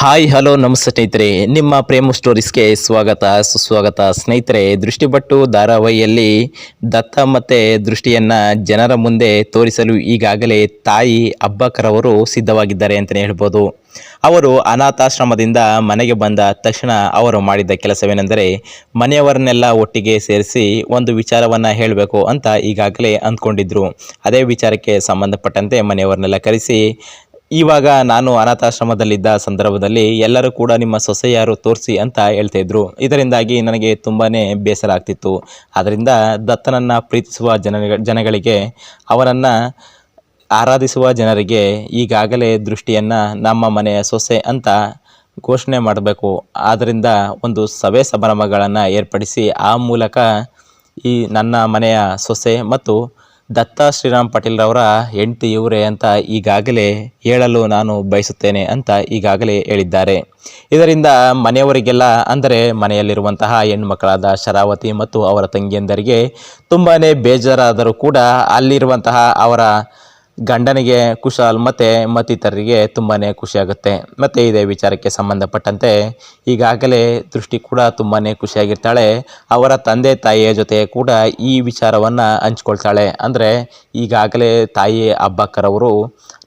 Hi, hello, ನಮಸ್ತೆ ಸ್ನೇಹಿತರೆ. ನಿಮ್ಮ ಪ್ರೇಮ ಸ್ಟೋರೀಸ್ಗೆ ಸ್ವಾಗತ. ಸುಸ್ವಾಗತ. ಸ್ನೇಹಿತರೆ ದೃಷ್ಟಿಪಟ್ಟು ಧಾರಾವಾಹಿಯಲ್ಲಿ ದತ್ತ ಮತ್ತು ದೃಷ್ಟಿಯನ್ನು ಜನರ ಮುಂದೆ ತೋರಿಸಲು ಈಗಾಗಲೇ ತಾಯಿ ಅಬ್ಬಕರವರು ಸಿದ್ಧವಾಗಿದ್ದಾರೆ ಅಂತಲೇ ಹೇಳ್ಬೋದು. ಅವರು ಅನಾಥಾಶ್ರಮದಿಂದ ಮನೆಗೆ ಬಂದ ತಕ್ಷಣ ಅವರು ಮಾಡಿದ ಕೆಲಸವೇನೆಂದರೆ ಮನೆಯವರನ್ನೆಲ್ಲ ಒಟ್ಟಿಗೆ ಸೇರಿಸಿ ಒಂದು ವಿಚಾರವನ್ನು ಹೇಳಬೇಕು ಅಂತ ಈಗಾಗಲೇ ಅಂದ್ಕೊಂಡಿದ್ರು. ಅದೇ ವಿಚಾರಕ್ಕೆ ಸಂಬಂಧಪಟ್ಟಂತೆ ಮನೆಯವರನ್ನೆಲ್ಲ ಕರೆಸಿ ಇವಾಗ ನಾನು ಅನಾಥಾಶ್ರಮದಲ್ಲಿದ್ದ ಸಂದರ್ಭದಲ್ಲಿ ಎಲ್ಲರೂ ಕೂಡ ನಿಮ್ಮ ಸೊಸೆ ಯಾರು ತೋರಿಸಿ ಅಂತ ಹೇಳ್ತಾ ಇದ್ರು. ಇದರಿಂದಾಗಿ ನನಗೆ ತುಂಬಾ ಬೇಸರ ಆಗ್ತಿತ್ತು. ಆದ್ದರಿಂದ ದತ್ತನನ್ನು ಪ್ರೀತಿಸುವ ಜನ ಜನಗಳಿಗೆ, ಅವನನ್ನು ಆರಾಧಿಸುವ ಜನರಿಗೆ ಈಗಾಗಲೇ ದೃಷ್ಟಿಯನ್ನು ನಮ್ಮ ಮನೆಯ ಸೊಸೆ ಅಂತ ಘೋಷಣೆ ಮಾಡಬೇಕು. ಆದ್ದರಿಂದ ಒಂದು ಸಭೆ ಸಮಾರಂಭಗಳನ್ನು ಏರ್ಪಡಿಸಿ ಆ ಮೂಲಕ ಈ ನನ್ನ ಮನೆಯ ಸೊಸೆ ಮತ್ತು ದತ್ತ ಶ್ರೀರಾಮ್ ಪಾಟೀಲ್ರವರ ಹೆಂಡತಿ ಇವರೇ ಅಂತ ಈಗಾಗಲೇ ಹೇಳಲು ನಾನು ಬಯಸುತ್ತೇನೆ ಅಂತ ಈಗಾಗಲೇ ಹೇಳಿದ್ದಾರೆ. ಇದರಿಂದ ಮನೆಯವರಿಗೆಲ್ಲ, ಅಂದರೆ ಮನೆಯಲ್ಲಿರುವಂತಹ ಹೆಣ್ಮಕ್ಕಳಾದ ಶರಾವತಿ ಮತ್ತು ಅವರ ತಂಗಿಯಂದರಿಗೆ ತುಂಬಾ ಬೇಜಾರಾದರೂ ಕೂಡ ಅಲ್ಲಿರುವಂತಹ ಅವರ ಗಂಡನಿಗೆ ಕುಶಾಲ್ ಮತ್ತು ಮತ್ತಿತರರಿಗೆ ತುಂಬಾ ಖುಷಿಯಾಗುತ್ತೆ. ಮತ್ತು ಇದೇ ವಿಚಾರಕ್ಕೆ ಸಂಬಂಧಪಟ್ಟಂತೆ ಈಗಾಗಲೇ ದೃಷ್ಟಿ ಕೂಡ ತುಂಬಾ ಖುಷಿಯಾಗಿರ್ತಾಳೆ. ಅವರ ತಂದೆ ತಾಯಿಯ ಜೊತೆ ಕೂಡ ಈ ವಿಚಾರವನ್ನು ಹಂಚ್ಕೊಳ್ತಾಳೆ. ಅಂದರೆ ಈಗಾಗಲೇ ತಾಯಿ ಅಬ್ಬಕ್ಕರವರು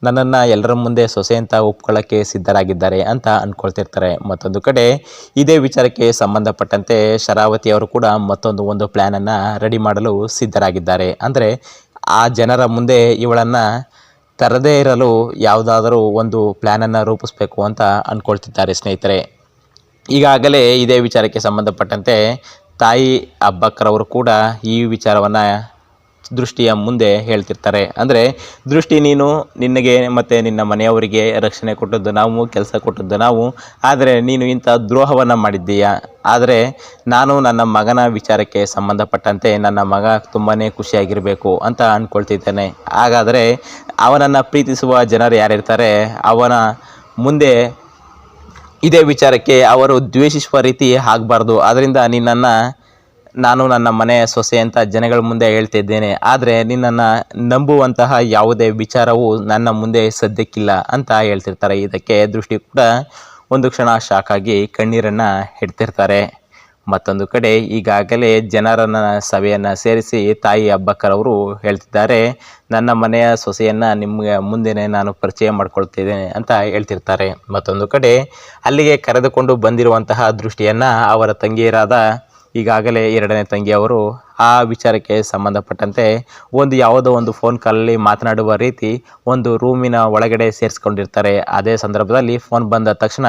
ನನ್ನನ್ನು ಎಲ್ಲರ ಮುಂದೆ ಸೊಸೆ ಅಂತ ಒಪ್ಕೊಳ್ಳೋಕ್ಕೆ ಸಿದ್ಧರಾಗಿದ್ದಾರೆ ಅಂತ ಅಂದ್ಕೊಳ್ತಿರ್ತಾರೆ ಮತ್ತೊಂದು ಕಡೆ ಇದೇ ವಿಚಾರಕ್ಕೆ ಸಂಬಂಧಪಟ್ಟಂತೆ ಶರಾವತಿ ಅವರು ಕೂಡ ಮತ್ತೊಂದು ಒಂದು ಪ್ಲ್ಯಾನನ್ನು ರೆಡಿ ಮಾಡಲು ಸಿದ್ಧರಾಗಿದ್ದಾರೆ. ಅಂದರೆ ಆ ಜನರ ಮುಂದೆ ಇವಳನ್ನು ತರದೇ ಇರಲು ಯಾವುದಾದರೂ ಒಂದು ಪ್ಲ್ಯಾನನ್ನು ರೂಪಿಸಬೇಕು ಅಂತ ಅಂದ್ಕೊಳ್ತಿದ್ದಾರೆ ಸ್ನೇಹಿತರೆ. ಈಗಾಗಲೇ ಇದೇ ವಿಚಾರಕ್ಕೆ ಸಂಬಂಧಪಟ್ಟಂತೆ ತಾಯಿ ಅಬ್ಬಕ್ಕರವರು ಕೂಡ ಈ ವಿಚಾರವನ್ನು ದೃಷ್ಟಿಯ ಮುಂದೆ ಹೇಳ್ತಿರ್ತಾರೆ. ಅಂದರೆ, ದೃಷ್ಟಿ ನೀನು, ನಿನಗೆ ಮತ್ತು ನಿನ್ನ ಮನೆಯವರಿಗೆ ರಕ್ಷಣೆ ಕೊಟ್ಟದ್ದು ನಾವು, ಕೆಲಸ ಕೊಟ್ಟದ್ದು ನಾವು, ಆದರೆ ನೀನು ಇಂಥ ದ್ರೋಹವನ್ನು ಮಾಡಿದ್ದೀಯಾ? ಆದರೆ, ನಾನು ನನ್ನ ಮಗನ ವಿಚಾರಕ್ಕೆ ಸಂಬಂಧಪಟ್ಟಂತೆ ನನ್ನ ಮಗ ತುಂಬಾ ಖುಷಿಯಾಗಿರಬೇಕು ಅಂತ ಅಂದ್ಕೊಳ್ತಿದ್ದೇನೆ ಹಾಗಾದರೆ, ಅವನನ್ನು ಪ್ರೀತಿಸುವ ಜನರು ಯಾರಿರ್ತಾರೆ? ಅವನ ಮುಂದೆ ಇದೇ ವಿಚಾರಕ್ಕೆ ಅವರು ದ್ವೇಷಿಸುವ ರೀತಿ ಆಗಬಾರ್ದು. ಅದರಿಂದ ನಿನ್ನನ್ನು ನಾನು ನನ್ನ ಮನೆಯ ಸೊಸೆ ಅಂತ ಜನಗಳ ಮುಂದೆ ಹೇಳ್ತಿದ್ದೇನೆ, ಆದರೆ ನಿನ್ನನ್ನು ನಂಬುವಂತಹ ಯಾವುದೇ ವಿಚಾರವೂ ನನ್ನ ಮುಂದೆ ಸದ್ಯಕ್ಕಿಲ್ಲ ಅಂತ ಹೇಳ್ತಿರ್ತಾರೆ. ಇದಕ್ಕೆ ದೃಷ್ಟಿ ಕೂಡ ಒಂದು ಕ್ಷಣ ಶಾಕ್ ಆಗಿ ಕಣ್ಣೀರನ್ನು ಇಡ್ತಿರ್ತಾರೆ ಮತ್ತೊಂದು ಕಡೆ ಈಗಾಗಲೇ ಜನರನ್ನ ಸಭೆಯನ್ನು ಸೇರಿಸಿ ತಾಯಿ ಅಬ್ಬಕ್ಕರವರು ಹೇಳ್ತಿದ್ದಾರೆ, ನನ್ನ ಮನೆಯ ಸೊಸೆಯನ್ನು ನಿಮಗೆ ಮುಂದೆನೇ ನಾನು ಪರಿಚಯ ಮಾಡ್ಕೊಳ್ತಿದ್ದೇನೆ ಅಂತ ಹೇಳ್ತಿರ್ತಾರೆ. ಮತ್ತೊಂದು ಕಡೆ ಅಲ್ಲಿಗೆ ಕರೆದುಕೊಂಡು ಬಂದಿರುವಂತಹ ದೃಷ್ಟಿಯನ್ನು ಅವರ ತಂಗಿಯರಾದ ಈಗಾಗಲೇ ಎರಡನೇ ತಂಗಿಯವರು ಆ ವಿಚಾರಕ್ಕೆ ಸಂಬಂಧಪಟ್ಟಂತೆ ಒಂದು ಯಾವುದೋ ಒಂದು ಫೋನ್ ಕಾಲಲ್ಲಿ ಮಾತನಾಡುವ ರೀತಿ ಒಂದು ರೂಮಿನ ಒಳಗಡೆ ಸೇರಿಸ್ಕೊಂಡಿರ್ತಾರೆ. ಅದೇ ಸಂದರ್ಭದಲ್ಲಿ ಫೋನ್ ಬಂದ ತಕ್ಷಣ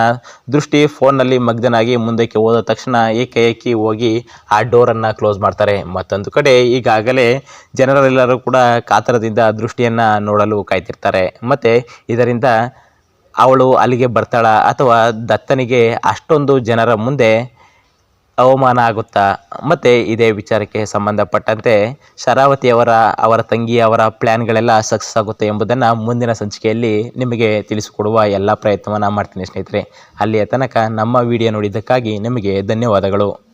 ದೃಷ್ಟಿ ಫೋನ್ನಲ್ಲಿ ಮಗ್ನನಾಗಿ ಮುಂದಕ್ಕೆ ಹೋದ ತಕ್ಷಣ ಏಕಾಏಕಿ ಹೋಗಿ ಆ ಡೋರನ್ನು ಕ್ಲೋಸ್ ಮಾಡ್ತಾರೆ. ಮತ್ತೊಂದು ಕಡೆ ಈಗಾಗಲೇ ಜನರೆಲ್ಲರೂ ಕೂಡ ಕಾತರದಿಂದ ದೃಷ್ಟಿಯನ್ನು ನೋಡಲು ಕಾಯ್ತಿರ್ತಾರೆ. ಮತ್ತು ಇದರಿಂದ ಅವಳು ಅಲ್ಲಿಗೆ ಬರ್ತಾಳ ಅಥವಾ ದತ್ತನಿಗೆ ಅಷ್ಟೊಂದು ಜನರ ಮುಂದೆ ಅವಮಾನ ಆಗುತ್ತಾ? ಮತ್ತು ಇದೇ ವಿಚಾರಕ್ಕೆ ಸಂಬಂಧಪಟ್ಟಂತೆ ಶರಾವತಿಯವರ ಅವರ ತಂಗಿಯವರ ಪ್ಲ್ಯಾನ್ಗಳೆಲ್ಲ ಸಕ್ಸಸ್ ಆಗುತ್ತೆ ಎಂಬುದನ್ನು ಮುಂದಿನ ಸಂಚಿಕೆಯಲ್ಲಿ ನಿಮಗೆ ತಿಳಿಸಿಕೊಡುವ ಎಲ್ಲ ಪ್ರಯತ್ನವನ್ನು ಮಾಡ್ತೀನಿ ಸ್ನೇಹಿತರೆ. ಅಲ್ಲಿಯ ತನಕ ನಮ್ಮ ವಿಡಿಯೋ ನೋಡಿದ್ದಕ್ಕಾಗಿ ನಿಮಗೆ ಧನ್ಯವಾದಗಳು.